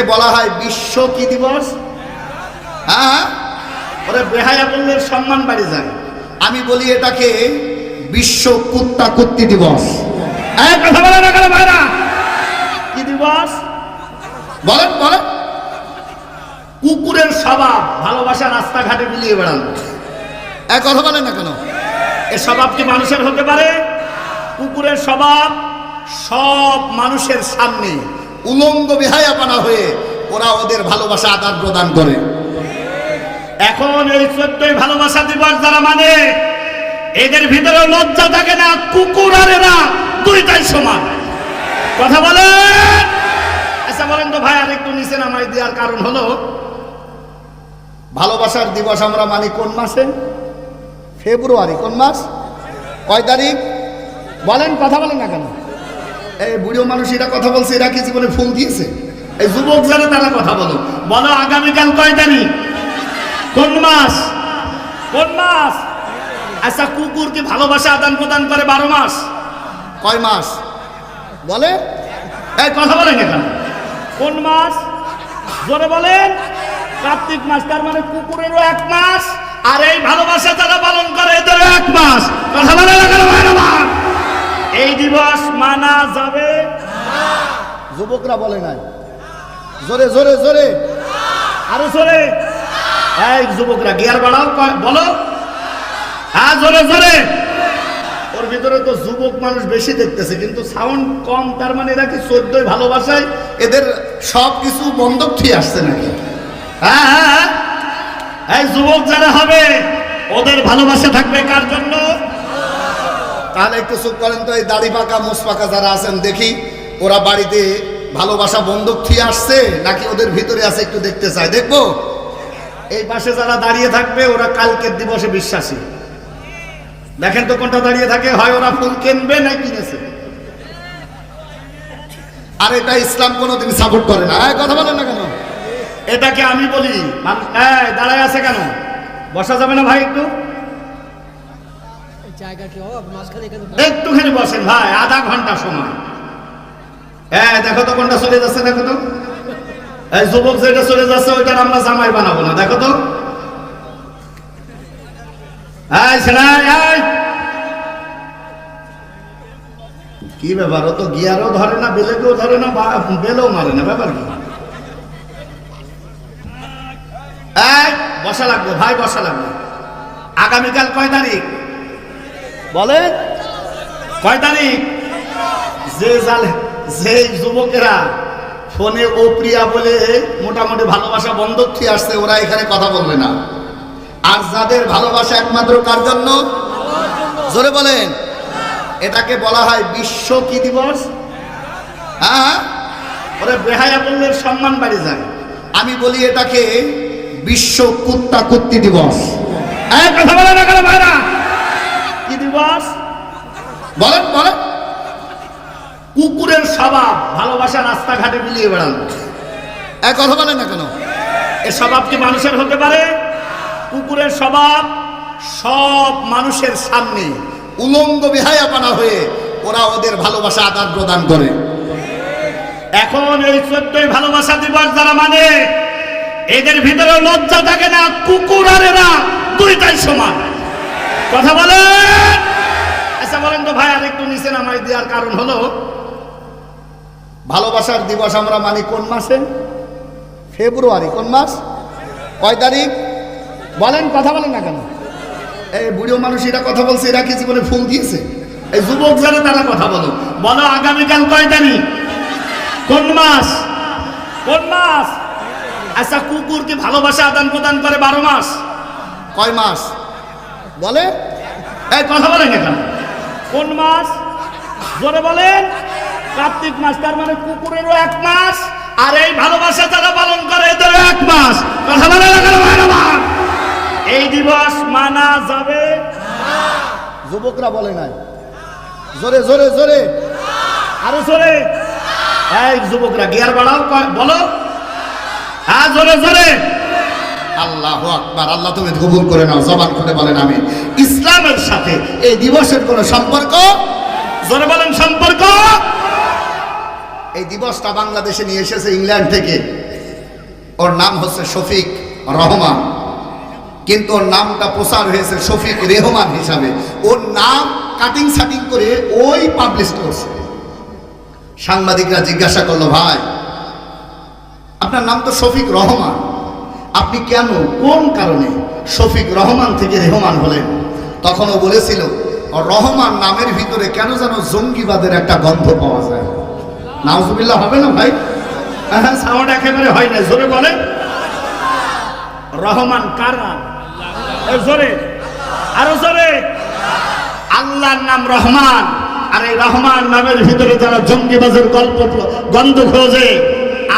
বলা হয় বিশ্ব কি দিবস? হ্যাঁ? ওরে বেহায়া বললে সম্মান বাড়ি যায়। আমি বলি এটাকে বিশ্ব কুত্তা কুত্তি দিবস। কথা বলে না কেন ভাইরা? কি দিবস? বলেন বলেন। কুকুরের স্বভাব ভালোবাসা রাস্তাঘাটে মিলিয়ে বেড়ানো এক কথা বলেন না কেন? এ স্বভাব কি মানুষের হতে পারে? কুকুরের স্বভাব সব মানুষের সামনে উলঙ্গ বিহায়াপানা হয়ে ওরা ওদের ভালোবাসা আদান প্রদান করে। এখন এই চোদ্দই ভালোবাসা দিবস যারা মানে এদের ভিতরে লজ্জা থাকে না কুকুর আর এরা দুইটাই সমান। কথা বলেন? আচ্ছা বলেন তো ভাই আর একটু নিচে নামাই দেওয়ার কারণ হলো ভালোবাসার দিবস আমরা মানি কোন মাসে? ফেব্রুয়ারি। কোন মাস? কয় তারিখ? বলেন কথা বলেন না কেন? এই বুড়ো মানুষ এরা কথা বলছে, এরা কি জীবনে ফুল দিয়েছে? এই যুবক যারা, তারা কথা বলো। বলো আগামীকাল কয় তারিখ? কোন মাস? কোন মাস? আচ্ছা কুকুর কি ভালোবাসা আদান প্রদান করে বারো মাস। কয় মাস? বলে? এই, কথা বলেন এখানে। কোন মাস? জোরে বলেন। কার্তিক মাস, তার মানে কুকুরেরও এক মাস, আর এই ভালোবাসা যারা পালন করে, এদেরও এক মাস। কথা বলে এই দিবস মানা যাবে যুবকরা বলে নাই। জোরে জোরে জোরে। আরও জোরে। এই যুবকরা গিয়ার বাড়াও বলো। হ্যাঁ জোরে জোরে। ওর ভিতরে তো যুবক মানুষ বেশি দেখতেছে কিন্তু সাউন্ড কম তার মানে এরা কি চোদ্দই ভালোবাসায়? এদের সব কিছু বন্ধক ঠিক আসছে নাকি? হ্যাঁ হ্যাঁ হ্যাঁ। এই যুবক যারা হবে ওদের ভালোবাসা থাকবে কার জন্য? তাহলে একটু চুপ করেন তো, এই দাড়ি পাকা মুস পাকা যারা আছেন, দেখি ওরা বাড়িতে ভালোবাসা বন্ধক থিয়ে আসছে নাকি ওদের ভিতরে আছে একটু দেখতে চাই। দেখব? এই পাশে যারা দাঁড়িয়ে থাকবে, ওরা কালকের দিবসে বিশ্বাসী। দেখেন তো কোনটা দাঁড়িয়ে থাকে, হয় ওরা ফুল কিনবে না কিনেছে? আর এটা ইসলাম কোনোদিন সাপোর্ট করে না। কথা বলেন না কেন? এটাকে আমি বলি দাঁড়ায় আছে কেন? বসা যাবে না ভাই একটু? একটুখানি বসেন ভাই, আধা ঘণ্টা সময়। হ্যাঁ দেখো তো কোনটা চলে যাচ্ছে, দেখো তো। এই যুবক যেটা চলে যাচ্ছে, ওইটার আমরা জামাই বানাবো না, দেখো তো। কি ব্যাপার, ও তো গিয়ারও ধরে না বেলেকেও ধরে না, বা বেলেও মারে না, ব্যাপার কি? বসা লাগবে, ভাই, বসা লাগবে। আগামীকাল কয় তারিখ? বলেন। কয় তারিখ? যে জালে, যে যুবকেরা ফোনে ও প্রিয়া বলে মোটামুটি ভালোবাসা বন্ধ থেকে আসছে, ওরা এখানে কথা বলবে না। আর যাদের ভালোবাসা একমাত্র কার জন্য? জোরে বলেন। এটাকে বলা হয় বিশ্ব কি দিবস? হ্যাঁ? ওরে বেহায়া বললে সম্মান বাড়ি যায়। আমি বলি এটাকে বিশ্ব কুত্তা কুত্তি দিবস। কথা বলে না দিবস বলেন বলেন। কুকুরের স্বভাব ভালোবাসা রাস্তাঘাটে বেড়ানো এক কথা বলেন না কেন? এ স্বভাব কি মানুষের হতে পারে? কুকুরের স্বভাব সব মানুষের সামনে উলঙ্গ বিহায়াপানা হয়ে ওরা ওদের ভালোবাসা আদান প্রদান করে। এখন এই চোদ্দই ভালোবাসা দিবস যারা মানে এদের ভিতরে লজ্জা থাকে না কুকুর আর এরা দুইটাই সমান। কথা বলেন। আচ্ছা বলেন তো ভাই, আর একটু নিচে নামাই দেওয়ার কারণ হলো, ভালোবাসার দিবস আমরা মানি কোন মাসে? ফেব্রুয়ারি, কোন মাস? কয় তারিখ? বলেন, কথা বলেন না কেন? এই বুড়ো মানুষ, এরা কথা বলছে, এরা কি জীবনে ফুল দিয়েছে? এই যুবক যারা, তারা কথা বলো। বলো, আগামীকাল কয় তারিখ? কোন মাস? কোন মাস? আচ্ছা কুকুরকে ভালোবাসা আদান প্রদান করে বারো মাস। কয় মাস? বলে এই কথা বলেন এখানে। কোন মাস জোরে বলেন। কার্তিক মাস তার মানে কুকুরেরও এক মাস আর এই ভালোবাসা যারা পালন করে এদেরও এক মাস কথা বলে? এই দিবস মানা যাবে যুবকরা বলে নাই। জোরে জোরে জোরে। আরও জোরে। এই যুবকরা গিয়ার বাড়াও বলো। হ্যাঁ জোরে জোরে। আল্লাহ আকবার। আল্লাহ তুমি কবুল করে নাও, জবান করে বলেন আমি। ইসলামের সাথে এই দিবসের কোনো সম্পর্ক? জোরে বলেন, সম্পর্ক? এই দিবসটা বাংলাদেশে নিয়ে এসেছে ইংল্যান্ড থেকে। ওর নাম হচ্ছে শফিক রহমান। কিন্তু ওর নামটা প্রচার হয়েছে শফিক রেহমান হিসাবে। ওর নাম কাটিং সাটিং করে ওই পাবলিশ করছে। সাংবাদিকরা জিজ্ঞাসা করল, ভাই, আপনার নাম তো শফিক রহমান। আপনি কেন, কোন কারণে শফিক রহমান থেকে রেহমান হলেন? তখনও বলেছিল, রহমান নামের ভিতরে কেন যেন জঙ্গিবাদের একটা গন্ধ পাওয়া যায়? নাউজুবিল্লাহ হবে না ভাই? হ্যাঁ সাউন্ড একেবারে হয় না জোরে বলে রহমান কার জোরে। আরও জোরে। আল্লাহর নাম রহমান। আর এই রহমান নামের ভিতরে যারা জঙ্গিবাজের গল্প, গন্ধ খোঁজে,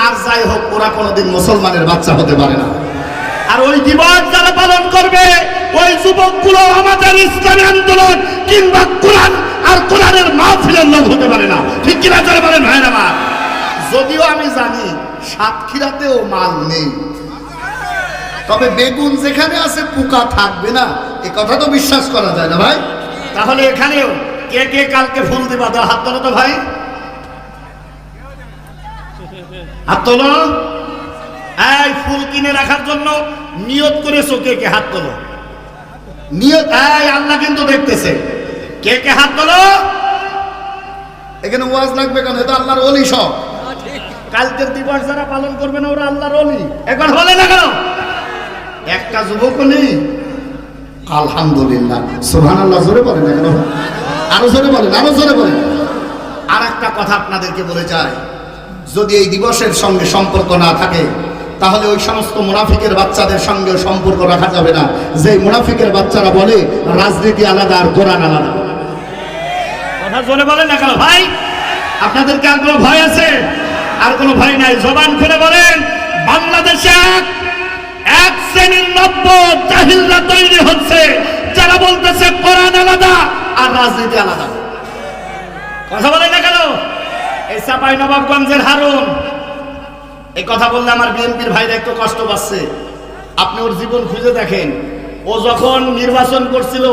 আর যাই হোক, ওরা কোনোদিন মুসলমানের বাচ্চা হতে পারে না। আর ওই দিবস যারা পালন করবে, ওই যুবকগুলো আমাদের ইসলামী আন্দোলন কিংবা কোরআন, আর কোরআনের মাহফিলের লোক হতে পারে না। ঠিক কিনা যারা বলেন ভাই আমার? যদিও আমি জানি সাতক্ষীরাতেও মাল নেই। তবে বেগুন যেখানে আছে, পোকা থাকবে না। এ কথা তো বিশ্বাস করা যায় না, ভাই। তাহলে এখানেও কে কে কালকে ফুল দিবা দাও হাত তোলো তো, ভাই। হাত তোলো। এই ফুল কিনে রাখার জন্য নিয়ত করেছ কে কে হাত তোলো। নিয়ত এই আল্লাহ কিন্তু দেখতেছে। কে কে হাত তোলো? এখানে ওয়াজ লাগবে কেন? এটা আল্লাহর অলি সব। কালকের দিবস যারা পালন করবে না ওরা আল্লাহর অলি এখন হলে না কেন? একটা যুবক নেই। আলহামদুলিল্লাহ। সুহান আল্লাহ জোরে বলেন কেন আরও জোরে বলেন আরও জোরে বলেন। আর একটা কথা আপনাদেরকে বলে যায় যদি এই দিবসের সঙ্গে সম্পর্ক না থাকে তাহলে ওই সমস্ত মুনাফিকের বাচ্চাদের সঙ্গে সম্পর্ক রাখা যাবে না। যে মুনাফিকের বাচ্চারা বলে, রাজনীতি আলাদা আর কোরআন আলাদা। কথা জোরে বলেন না কেন? ভাই, আপনাদেরকে আর কোনো ভয় আছে? আর কোনো ভয় নাই। জবান খুলে বলেন, বাংলাদেশে এক এক শ্রেণির নব্য জাহিল্লা তৈরি হচ্ছে। যারা বলতেছে কোরআন আলাদা আর রাজনীতি আলাদা। কথা বলেন না কেন? এই চাপাই নবাবগঞ্জের হারুন এই কথা বললে আমার বিএনপির ভাইরা একটু কষ্ট পাচ্ছে। আপনি ওর জীবন খুঁজে দেখেন। ও যখন নির্বাচন করছিল,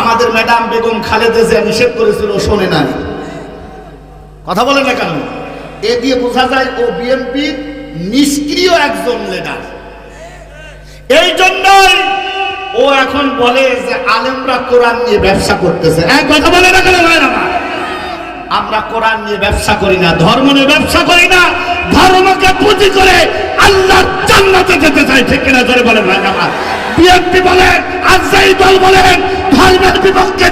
আমাদের ম্যাডাম বেগম খালেদা জিয়া নিষেধ করেছিল শোনে নাই। কথা বলেন না কেন? এ দিয়ে বোঝা যায় ও বিএনপির নিষ্ক্রিয় একজন লিডার এই জন্যই ও এখন বলে যে আলেমরা কোরআন নিয়ে ব্যবসা করতেছে। এক কথা বলে না কেন ভাই আমার আমরা কোরআন নিয়ে ব্যবসা করি না, ধর্ম নিয়ে ব্যবসা করি না, ধর্মকে পুঁজি করে আল্লাহ জান্নাতে যেতে চাই, ঠিক কিনা ধরে বলেন বিএনপি বলেন আজ বলেন, ধর্মের বিপক্ষে